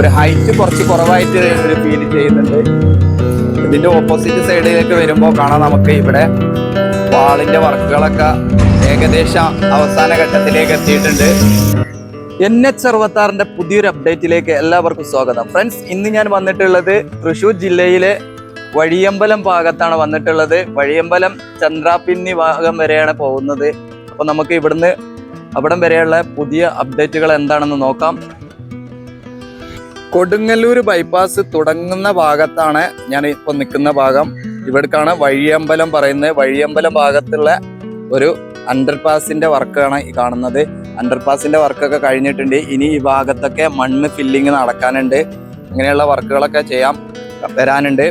ഒരു ഹൈറ്റ് കുറച്ച് കുറവായിട്ട് ഒരു ഫീൽ ചെയ്യുന്നുണ്ട്. ഇതിന്റെ ഓപ്പോസിറ്റ് സൈഡിലേക്ക് വരുമ്പോൾ കാണാം നമുക്ക് ഇവിടെ വാളിന്റെ വർക്കുകളൊക്കെ ഏകദേശം അവസാന ഘട്ടത്തിലേക്ക് എത്തിയിട്ടുണ്ട്. എൻ എച്ച് അറുപത്താറിന്റെ പുതിയൊരു അപ്ഡേറ്റിലേക്ക് എല്ലാവർക്കും സ്വാഗതം. ഫ്രണ്ട്സ് ഇന്ന് ഞാൻ വന്നിട്ടുള്ളത് തൃശൂർ ജില്ലയിലെ വഴിയമ്പലം ഭാഗത്താണ് വന്നിട്ടുള്ളത്. വഴിയമ്പലം ചന്ദ്രാപിന്നി ഭാഗം വരെയാണ് പോകുന്നത്. അപ്പൊ നമുക്ക് ഇവിടുന്ന് അവിടം വരെയുള്ള പുതിയ അപ്ഡേറ്റുകൾ എന്താണെന്ന് നോക്കാം. കൊടുങ്ങല്ലൂർ ബൈപ്പാസ് തുടങ്ങുന്ന ഭാഗത്താണ് ഞാൻ ഇപ്പൊ നിൽക്കുന്ന ഭാഗം. ഇവിടേക്കാണ് വഴിയമ്പലം പറയുന്നത്. വഴിയമ്പലം ഭാഗത്തുള്ള ഒരു അണ്ടർപാസിന്റെ വർക്കാണ് ഈ കാണുന്നത്. അണ്ടർപാസിന്റെ വർക്കൊക്കെ കഴിഞ്ഞിട്ടുണ്ട്. ഇനി ഈ ഭാഗത്തൊക്കെ മണ്ണ് ഫില്ലിങ് നടക്കാനുണ്ട്. അങ്ങനെയുള്ള വർക്കുകളൊക്കെ ചെയ്യാം. വരാനുണ്ട്.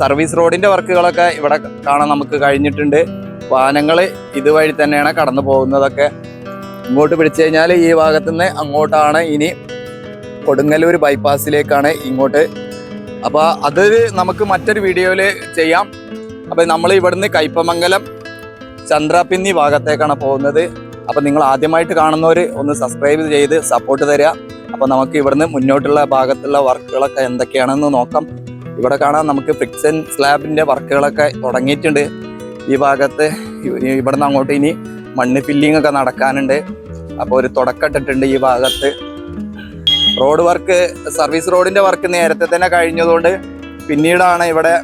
സർവീസ് റോഡിന്റെ വർക്കുകളൊക്കെ ഇവിടെ കാണാൻ നമുക്ക് കഴിഞ്ഞിട്ടുണ്ട്. വാഹനങ്ങൾ ഇതുവഴി തന്നെയാണ് കടന്നു പോകുന്നതൊക്കെ ഇങ്ങോട്ട് പിടിച്ചു കഴിഞ്ഞാൽ ഈ ഭാഗത്തുനിന്ന് അങ്ങോട്ടാണ് ഇനി കൊടുങ്ങല്ലൂർ ബൈപ്പാസിലേക്കാണ് ഇങ്ങോട്ട്. അപ്പോൾ അത് നമുക്ക് മറ്റൊരു വീഡിയോയിൽ ചെയ്യാം. അപ്പോൾ നമ്മൾ ഇവിടുന്ന് കയ്പമംഗലം ചന്ദ്രാപിന്നി ഭാഗത്തേക്കാണ് പോകുന്നത്. അപ്പോൾ നിങ്ങൾ ആദ്യമായിട്ട് കാണുന്നവർ ഒന്ന് സബ്സ്ക്രൈബ് ചെയ്ത് സപ്പോർട്ട് തരിക. അപ്പോൾ നമുക്ക് ഇവിടുന്ന് മുന്നോട്ടുള്ള ഭാഗത്തുള്ള വർക്കുകളൊക്കെ എന്തൊക്കെയാണെന്ന് നോക്കാം. ഇവിടെ കാണാൻ നമുക്ക് ഫിക്സൻ സ്ലാബിന്റെ വർക്കുകളൊക്കെ തുടങ്ങിയിട്ടുണ്ട്. ഈ ഭാഗത്ത് ഇവിടുന്ന് അങ്ങോട്ട് ഇനി മണ്ണ് ഫില്ലിംഗ് ഒക്കെ നടക്കാനുണ്ട്. അപ്പോൾ ഒരു തുടക്കമിട്ടിട്ടുണ്ട് ഈ ഭാഗത്ത്. റോഡ് വർക്ക് സർവീസ് റോഡിന്റെ വർക്ക് നേരത്തെ തന്നെ കഴിഞ്ഞതുകൊണ്ട് പിന്നീടാണ് ഇവിടെ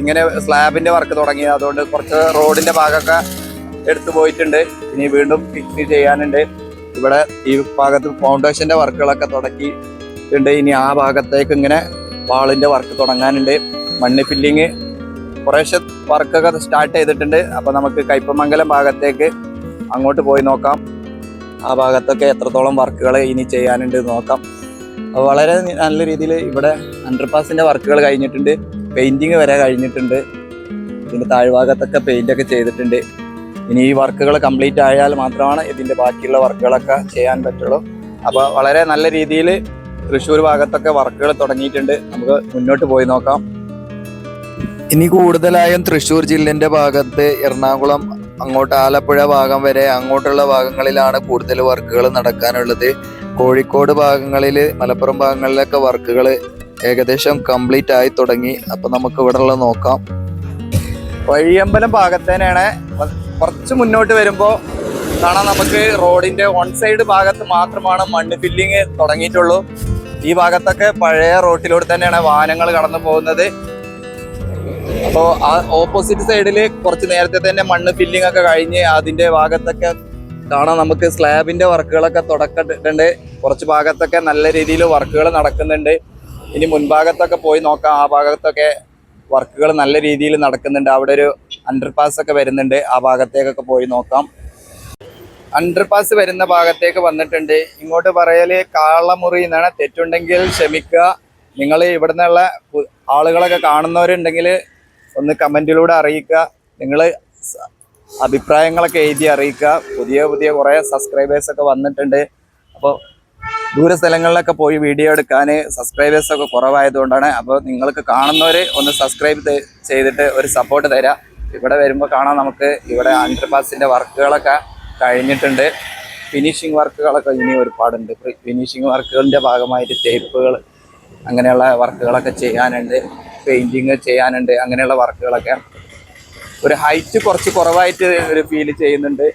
ഇങ്ങനെ സ്ലാബിന്റെ വർക്ക് തുടങ്ങിയത്. അതുകൊണ്ട് കുറച്ച് റോഡിന്റെ ഭാഗമൊക്കെ എടുത്തു പോയിട്ടുണ്ട്. ഇനി വീണ്ടും ഫിക്സ് ചെയ്യാനുണ്ട്. ഇവിടെ ഈ ഭാഗത്ത് ഫൗണ്ടേഷന്റെ വർക്കുകളൊക്കെ തുടക്കിയിട്ടുണ്ട് ഇനി ആ ഭാഗത്തേക്ക് ഇങ്ങനെ വാളിന്റെ വർക്ക് തുടങ്ങാനുണ്ട്. മണ്ണ് ഫില്ലിങ് കുറേശ്ശെ വർക്കൊക്കെ സ്റ്റാർട്ട് ചെയ്തിട്ടുണ്ട്. അപ്പൊ നമുക്ക് കൈപ്പമംഗലം ഭാഗത്തേക്ക് അങ്ങോട്ട് പോയി നോക്കാം. ആ ഭാഗത്തൊക്കെ എത്രത്തോളം വർക്കുകൾ ഇനി ചെയ്യാനുണ്ട് നോക്കാം. അപ്പോൾ വളരെ നല്ല രീതിയിൽ ഇവിടെ അണ്ടർപാസിന്റെ വർക്കുകൾ കഴിഞ്ഞിട്ടുണ്ട്. പെയിന്റിങ് വരെ കഴിഞ്ഞിട്ടുണ്ട്. ഇതിന്റെ താഴ്ഭാഗത്തൊക്കെ പെയിന്റ് ഒക്കെ ചെയ്തിട്ടുണ്ട്. ഇനി ഈ വർക്കുകൾ കംപ്ലീറ്റ് ആയാൽ മാത്രമാണ് ഇതിന്റെ ബാക്കിയുള്ള വർക്കുകളൊക്കെ ചെയ്യാൻ പറ്റുള്ളൂ. അപ്പോൾ വളരെ നല്ല രീതിയിൽ തൃശ്ശൂർ ഭാഗത്തൊക്കെ വർക്കുകൾ തുടങ്ങിയിട്ടുണ്ട്. നമുക്ക് മുന്നോട്ട് പോയി നോക്കാം. ഇനി കൂടുതലായും തൃശ്ശൂർ ജില്ലേന്റെ ഭാഗത്ത് എറണാകുളം അങ്ങോട്ട് ആലപ്പുഴ ഭാഗം വരെ അങ്ങോട്ടുള്ള ഭാഗങ്ങളിലാണ് കൂടുതൽ വർക്കുകൾ നടക്കാനുള്ളത്. കോഴിക്കോട് ഭാഗങ്ങളിൽ മലപ്പുറം ഭാഗങ്ങളിലൊക്കെ വർക്കുകൾ ഏകദേശം കംപ്ലീറ്റ് ആയി തുടങ്ങി. അപ്പൊ നമുക്ക് ഇവിടെ നോക്കാം. വഴിയമ്പലം ഭാഗത്തേനാണ് കുറച്ച് മുന്നോട്ട് വരുമ്പോൾ കാണാം നമുക്ക് റോഡിന്റെ വൺ സൈഡ് ഭാഗത്ത് മാത്രമാണ് മണ്ണ് ഫില്ലിങ് തുടങ്ങിയിട്ടുള്ളൂ. ഈ ഭാഗത്തൊക്കെ പഴയ റോട്ടിലൂടെ തന്നെയാണ് വാഹനങ്ങൾ കടന്നു പോകുന്നത്. അപ്പോൾ ആ ഓപ്പോസിറ്റ് സൈഡിൽ കുറച്ച് നേരത്തെ തന്നെ മണ്ണ് ഫില്ലിംഗ് ഒക്കെ കഴിഞ്ഞ് അതിന്റെ ഭാഗത്തൊക്കെ കാണാം നമുക്ക് സ്ലാബിന്റെ വർക്കുകളൊക്കെ തുടക്കിട്ടുണ്ട് കുറച്ച് ഭാഗത്തൊക്കെ നല്ല രീതിയിൽ വർക്കുകൾ നടക്കുന്നുണ്ട്. ഇനി മുൻഭാഗത്തൊക്കെ പോയി നോക്കാം. ആ ഭാഗത്തൊക്കെ വർക്കുകൾ നല്ല രീതിയിൽ നടക്കുന്നുണ്ട്. അവിടെ ഒരു അണ്ടർപാസ് ഒക്കെ വരുന്നുണ്ട്. ആ ഭാഗത്തേക്കൊക്കെ പോയി നോക്കാം. അണ്ടർപാസ് വരുന്ന ഭാഗത്തേക്ക് വന്നിട്ടുണ്ട്. ഇങ്ങോട്ട് പറയൽ കാളമുറി എന്നാണ് തെറ്റുണ്ടെങ്കിൽ ക്ഷമിക്കുക. നിങ്ങൾ ഇവിടുന്നുള്ള ആളുകളൊക്കെ കാണുന്നവരുണ്ടെങ്കിൽ ഒന്ന് കമന്റിലൂടെ അറിയിക്കുക. നിങ്ങൾ അഭിപ്രായങ്ങളൊക്കെ എഴുതി അറിയിക്കുക. പുതിയ പുതിയ കുറേ സബ്സ്ക്രൈബേഴ്സ് ഒക്കെ വന്നിട്ടുണ്ട്. അപ്പോൾ ദൂര സ്ഥലങ്ങളിലൊക്കെ പോയി വീഡിയോ എടുക്കാൻ സബ്സ്ക്രൈബേഴ്സ് ഒക്കെ കുറവായതുകൊണ്ടാണ്. അപ്പോൾ നിങ്ങൾക്ക് കാണുന്നവർ ഒന്ന് സബ്സ്ക്രൈബ് ചെയ്തിട്ട് ഒരു സപ്പോർട്ട് തരാം. ഇവിടെ വരുമ്പോൾ കാണാം നമുക്ക്. ഇവിടെ അണ്ടർപാസിന്റെ വർക്കുകളൊക്കെ കഴിഞ്ഞിട്ടുണ്ട്. ഫിനിഷിങ് വർക്കുകളൊക്കെ ഇനി ഒരുപാടുണ്ട്. ഫിനിഷിങ് വർക്കുകളുടെ ഭാഗമായിട്ട് ടേപ്പുകൾ അങ്ങനെയുള്ള വർക്കുകളൊക്കെ ചെയ്യാനുണ്ട്. പെയിന്റിങ് ചെയ്യാനുണ്ട്. അങ്ങനെയുള്ള വർക്കുകളൊക്കെ ഒരു ഹൈറ്റ് കുറച്ച് കുറവായിട്ട് ഒരു ഫീൽ ചെയ്യുന്നുണ്ട്.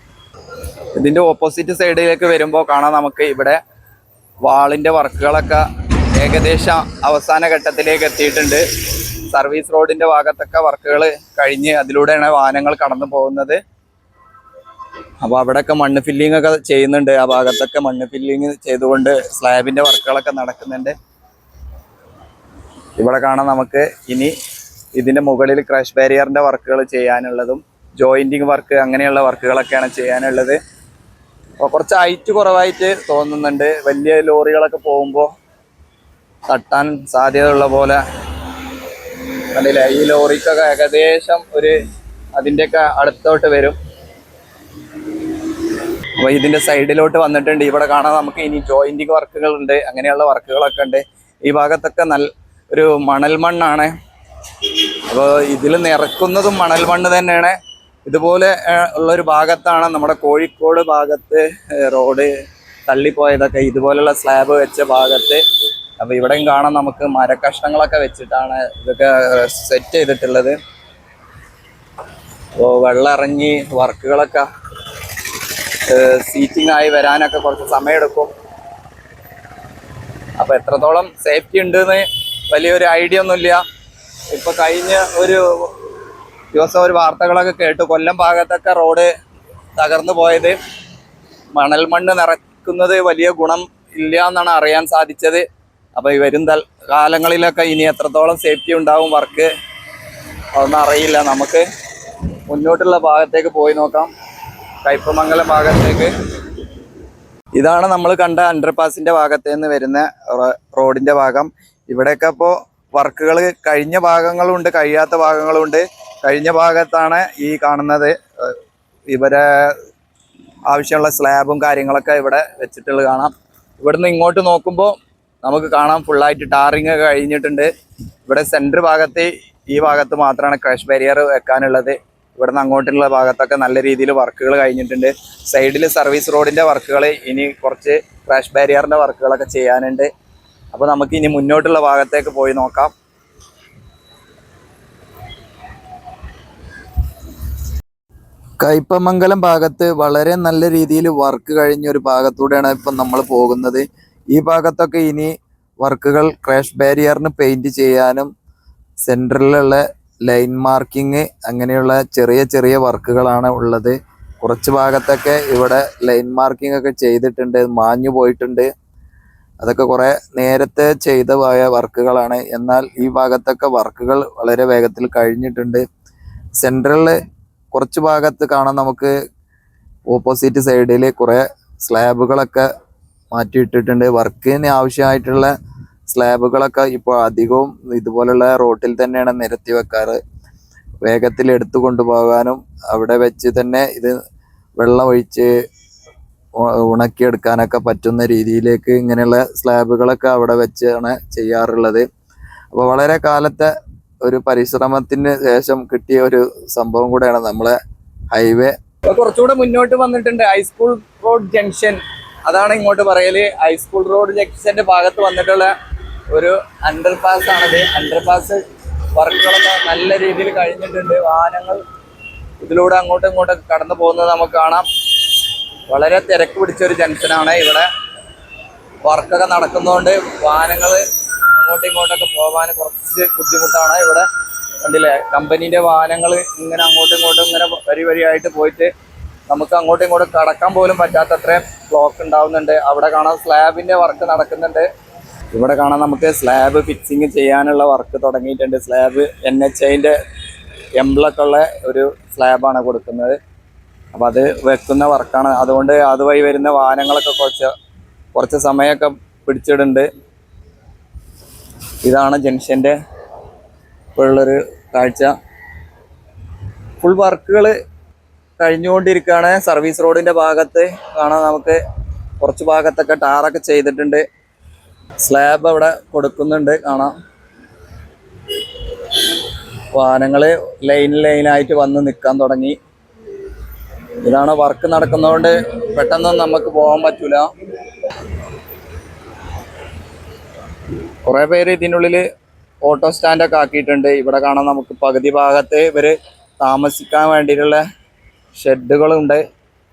ഇതിന്റെ ഓപ്പോസിറ്റ് സൈഡിലേക്ക് വരുമ്പോൾ കാണാം നമുക്ക് ഇവിടെ വാളിന്റെ വർക്കുകളൊക്കെ ഏകദേശം അവസാന ഘട്ടത്തിലേക്ക് എത്തിയിട്ടുണ്ട്. സർവീസ് റോഡിന്റെ ഭാഗത്തൊക്കെ വർക്കുകൾ കഴിഞ്ഞ് അതിലൂടെയാണ് വാഹനങ്ങൾ കടന്നു പോകുന്നത്. അപ്പോൾ അവിടെയൊക്കെ മണ്ണ് ഫില്ലിംഗ് ഒക്കെ ചെയ്യുന്നുണ്ട്. ആ ഭാഗത്തൊക്കെ മണ്ണ് ഫില്ലിംഗ് ചെയ്തുകൊണ്ട് സ്ലാബിന്റെ വർക്കുകളൊക്കെ നടക്കുന്നുണ്ട്. ഇവിടെ കാണാം നമുക്ക് ഇനി ഇതിന്റെ മുകളിൽ ക്രാഷ് ബാരിയറിന്റെ വർക്കുകൾ ചെയ്യാനുള്ളതും ജോയിന്റിങ് വർക്ക് അങ്ങനെയുള്ള വർക്കുകളൊക്കെയാണ് ചെയ്യാനുള്ളത്. കുറച്ച് ഹൈറ്റ് കുറവായിട്ട് തോന്നുന്നുണ്ട്. വലിയ ലോറികളൊക്കെ പോകുമ്പോൾ തട്ടാൻ സാധ്യതയുള്ള പോലെ കണ്ടില്ല? ഈ ലോറിക്കൊക്കെ ഏകദേശം ഒരു അതിന്റെയൊക്കെ അടുത്തോട്ട് വരും. അപ്പോൾ ഇതിന്റെ സൈഡിലോട്ട് വന്നിട്ടുണ്ട്. ഇവിടെ കാണാൻ നമുക്ക് ഇനി ജോയിന്റിങ് വർക്കുകൾ ഉണ്ട് അങ്ങനെയുള്ള വർക്കുകളൊക്കെ ഉണ്ട്. ഈ ഭാഗത്തൊക്കെ നല്ല ഒരു മണൽ മണ്ണാണ്. അപ്പോൾ ഇതിൽ നിറക്കുന്നതും മണൽ മണ്ണ് തന്നെയാണ്. ഇതുപോലെ ഉള്ളൊരു ഭാഗത്താണ് നമ്മുടെ കോഴിക്കോട് ഭാഗത്ത് റോഡ് തള്ളിപ്പോയതൊക്കെ ഇതുപോലുള്ള സ്ലാബ് വെച്ച ഭാഗത്ത്. അപ്പോൾ ഇവിടെയും കാണാം നമുക്ക് മരക്കഷ്ണങ്ങളൊക്കെ വെച്ചിട്ടാണ് ഇതൊക്കെ സെറ്റ് ചെയ്തിട്ടുള്ളത്. അപ്പോൾ വെള്ളം ഇറങ്ങി വർക്കുകളൊക്കെ സീറ്റിംഗ് ആയി വരാനൊക്കെ കുറച്ച് സമയമെടുക്കും അപ്പോൾ എത്രത്തോളം സേഫ്റ്റി ഉണ്ടെന്ന് വലിയൊരു ഐഡിയ ഒന്നുമില്ല. ഇപ്പൊ കഴിഞ്ഞ ഒരു ദിവസം ഒരു വാർത്തകളൊക്കെ കേട്ടു. കൊല്ലം ഭാഗത്തൊക്കെ റോഡ് തകർന്നു പോയത്. മണൽ മണ്ണ് നിറക്കുന്നത് വലിയ ഗുണം ഇല്ല എന്നാണ് അറിയാൻ സാധിച്ചത്. അപ്പൊ ഈ വരും കാലങ്ങളിലൊക്കെ ഇനി എത്രത്തോളം സേഫ്റ്റി ഉണ്ടാവും വർക്ക് അതൊന്നും അറിയില്ല. നമുക്ക് മുന്നോട്ടുള്ള ഭാഗത്തേക്ക് പോയി നോക്കാം. കയ്പമംഗലം ഭാഗത്തേക്ക്. ഇതാണ് നമ്മൾ കണ്ട അണ്ടർപാസിന്റെ ഭാഗത്തേന്ന് വരുന്ന റോഡിന്റെ ഭാഗം. ഇവിടെയൊക്കെ ഇപ്പോൾ വർക്കുകൾ കഴിഞ്ഞ ഭാഗങ്ങളുണ്ട് കഴിയാത്ത ഭാഗങ്ങളുണ്ട്. കഴിഞ്ഞ ഭാഗത്താണ് ഈ കാണുന്നത് ഇവരെ ആവശ്യമുള്ള സ്ലാബും കാര്യങ്ങളൊക്കെ ഇവിടെ വെച്ചിട്ടുള്ളത് കാണാം. ഇവിടുന്ന് ഇങ്ങോട്ട് നോക്കുമ്പോൾ നമുക്ക് കാണാം ഫുള്ളായിട്ട് ടാറിങ് ഒക്കെ കഴിഞ്ഞിട്ടുണ്ട്. ഇവിടെ സെന്റർ ഭാഗത്ത് ഈ ഭാഗത്ത് മാത്രമാണ് ക്രഷ് ബാരിയർ വെക്കാനുള്ളത്. ഇവിടുന്ന് അങ്ങോട്ടുള്ള ഭാഗത്തൊക്കെ നല്ല രീതിയിൽ വർക്കുകൾ കഴിഞ്ഞിട്ടുണ്ട്. സൈഡിൽ സർവീസ് റോഡിന്റെ വർക്കുകൾ ഇനി കുറച്ച് ക്രാഷ് ബാരിയറിന്റെ വർക്കുകളൊക്കെ ചെയ്യാനുണ്ട്. അപ്പോൾ നമുക്ക് ഇനി മുന്നോട്ടുള്ള ഭാഗത്തേക്ക് പോയി നോക്കാം. കയ്പമംഗലം ഭാഗത്ത് വളരെ നല്ല രീതിയിൽ വർക്ക് കഴിഞ്ഞ ഒരു ഭാഗത്തൂടെയാണ് ഇപ്പം നമ്മൾ പോകുന്നത്. ഈ ഭാഗത്തൊക്കെ ഇനി വർക്കുകൾ ക്രാഷ് ബാരിയറിന് പെയിന്റ് ചെയ്യാനും സെന്ററിലുള്ള ലൈൻ മാർക്കിങ് അങ്ങനെയുള്ള ചെറിയ ചെറിയ വർക്കുകളാണ് ഉള്ളത്. കുറച്ച് ഭാഗത്തൊക്കെ ഇവിടെ ലൈൻ മാർക്കിംഗ് ഒക്കെ ചെയ്തിട്ടുണ്ട് മാഞ്ഞു പോയിട്ടുണ്ട്. അതൊക്കെ കുറെ നേരത്തെ ചെയ്ത പോയ വർക്കുകളാണ്. എന്നാൽ ഈ ഭാഗത്തൊക്കെ വർക്കുകൾ വളരെ വേഗത്തിൽ കഴിഞ്ഞിട്ടുണ്ട്. സെൻട്രലിൽ കുറച്ച് ഭാഗത്ത് കാണാൻ നമുക്ക് ഓപ്പോസിറ്റ് സൈഡിൽ കുറേ സ്ലാബുകളൊക്കെ മാറ്റിയിട്ടിട്ടുണ്ട്. വർക്കിന് ആവശ്യമായിട്ടുള്ള സ്ലാബുകളൊക്കെ ഇപ്പോൾ അധികവും ഇതുപോലുള്ള റോട്ടിൽ തന്നെയാണ് നിരത്തി വെക്കാറ്. വേഗത്തിൽ എടുത്തു കൊണ്ടുപോകാനും അവിടെ വെച്ച് തന്നെ ഇത് വെള്ളം ഒഴിച്ച് ഉ- ഉണക്കിയെടുക്കാനൊക്കെ പറ്റുന്ന രീതിയിലേക്ക് ഇങ്ങനെയുള്ള സ്ലാബുകളൊക്കെ അവിടെ വെച്ചാണ് ചെയ്യാറുള്ളത്. അപ്പോൾ വളരെ കാലത്തെ ഒരു പരിശ്രമത്തിന് ശേഷം കിട്ടിയ ഒരു സംഭവം കൂടെയാണ് നമ്മളെ ഹൈവേ. കുറച്ചുകൂടെ മുന്നോട്ട് വന്നിട്ടുണ്ട് ഹൈസ്കൂൾ റോഡ് ജംഗ്ഷൻ. അതാണ് ഇങ്ങോട്ട് പറയൽ. ഹൈസ്കൂൾ റോഡ് ജംഗ്ഷന്റെ ഭാഗത്ത് വന്നിട്ടുള്ള ഒരു അണ്ടർ അണ്ടർപാസ് ആണത്. അണ്ടർപാസ് വർക്കുകളൊക്കെ നല്ല രീതിയിൽ കഴിഞ്ഞിട്ടുണ്ട്. വാഹനങ്ങൾ ഇതിലൂടെ അങ്ങോട്ടും ഇങ്ങോട്ടും കടന്നു പോകുന്നത് നമുക്ക് കാണാം. വളരെ തിരക്ക് പിടിച്ച ഒരു ജംഗ്ഷനാണ്. ഇവിടെ വർക്കൊക്കെ നടക്കുന്നതുകൊണ്ട് വാഹനങ്ങൾ അങ്ങോട്ടും ഇങ്ങോട്ടൊക്കെ പോകാൻ കുറച്ച് ബുദ്ധിമുട്ടാണ്. ഇവിടെ കണ്ടില്ലേ കമ്പനീന്റെ വാഹനങ്ങൾ ഇങ്ങനെ അങ്ങോട്ടും ഇങ്ങോട്ടും ഇങ്ങനെ വരി വരിയായിട്ട് പോയിട്ട് നമുക്ക് അങ്ങോട്ടും ഇങ്ങോട്ടും കടക്കാൻ പോലും പറ്റാത്തത്ര ബ്ലോക്ക് ഉണ്ടാവുന്നുണ്ട്. അവിടെ കാണാൻ സ്ലാബിന്റെ വർക്ക് നടക്കുന്നുണ്ട്. ഇവിടെ കാണാൻ നമുക്ക് സ്ലാബ് ഫിക്സിങ് ചെയ്യാനുള്ള വർക്ക് തുടങ്ങിയിട്ടുണ്ട്. സ്ലാബ് എൻ എച്ച് ഐന്റെ എംബ്ലൊക്കെ ഉള്ള ഒരു സ്ലാബാണ് കൊടുക്കുന്നത്. അപ്പം അത് വെക്കുന്ന വർക്കാണ്. അതുകൊണ്ട് അതുവഴി വരുന്ന വാഹനങ്ങളൊക്കെ കുറച്ച് കുറച്ച് സമയമൊക്കെ പിടിച്ചിടുന്നുണ്ട്. ഇതാണ് ജംഗ്ഷന്റെ ഇപ്പോഴുള്ളൊരു കാഴ്ച. ഫുൾ വർക്കുകൾ കഴിഞ്ഞുകൊണ്ടിരിക്കുകയാണ്. സർവീസ് റോഡിന്റെ ഭാഗത്ത് കാണാൻ നമുക്ക്. കുറച്ച് ഭാഗത്തൊക്കെ ടാറൊക്കെ ചെയ്തിട്ടുണ്ട്. സ്ലാബ് അവിടെ കൊടുക്കുന്നുണ്ട്. കാണാം. വാഹനങ്ങൾ ലൈൻ ലൈനായിട്ട് വന്ന് നിൽക്കാൻ തുടങ്ങി. ഇതാണ് വർക്ക് നടക്കുന്നതുകൊണ്ട് പെട്ടെന്ന് നമുക്ക് പോകാൻ പറ്റൂല. കുറെ പേര് ഇതിനുള്ളിൽ ഓട്ടോ സ്റ്റാൻഡൊക്കെ ആക്കിയിട്ടുണ്ട്. ഇവിടെ കാണാൻ നമുക്ക് പകുതി ഭാഗത്ത് ഇവർ താമസിക്കാൻ വേണ്ടിയിട്ടുള്ള ഷെഡുകളുണ്ട്.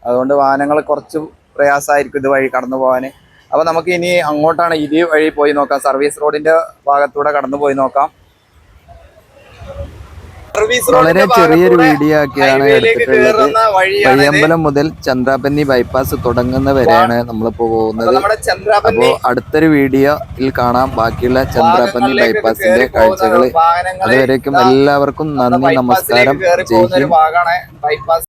അതുകൊണ്ട് വാഹനങ്ങൾ കുറച്ച് പ്രയാസമായിരിക്കും ഇത് വഴി കടന്നു പോകാൻ അപ്പോൾ നമുക്ക് ഇനി അങ്ങോട്ടാണ് ഇതേ വഴി പോയി നോക്കാം. സർവീസ് റോഡിന്റെ ഭാഗത്തൂടെ കടന്നു പോയി നോക്കാം. വളരെ ചെറിയൊരു വീഡിയോ ഒക്കെയാണ് എടുത്തിട്ടുള്ളത്. പയ്യമ്പലം മുതൽ ചന്ദ്രാപന്നി ബൈപ്പാസ് തുടങ്ങുന്ന വരെയാണ് നമ്മളിപ്പോ പോകുന്നത്. അപ്പോ അടുത്തൊരു വീഡിയോയിൽ കാണാം. ബാക്കിയുള്ള ചന്ദ്രാപന്നി ബൈപ്പാസിന്റെ കാഴ്ചകൾ. കാഴ്ചകൾ അതുവരേക്കും എല്ലാവർക്കും നന്ദി നമസ്കാരം. ബൈപ്പാസ്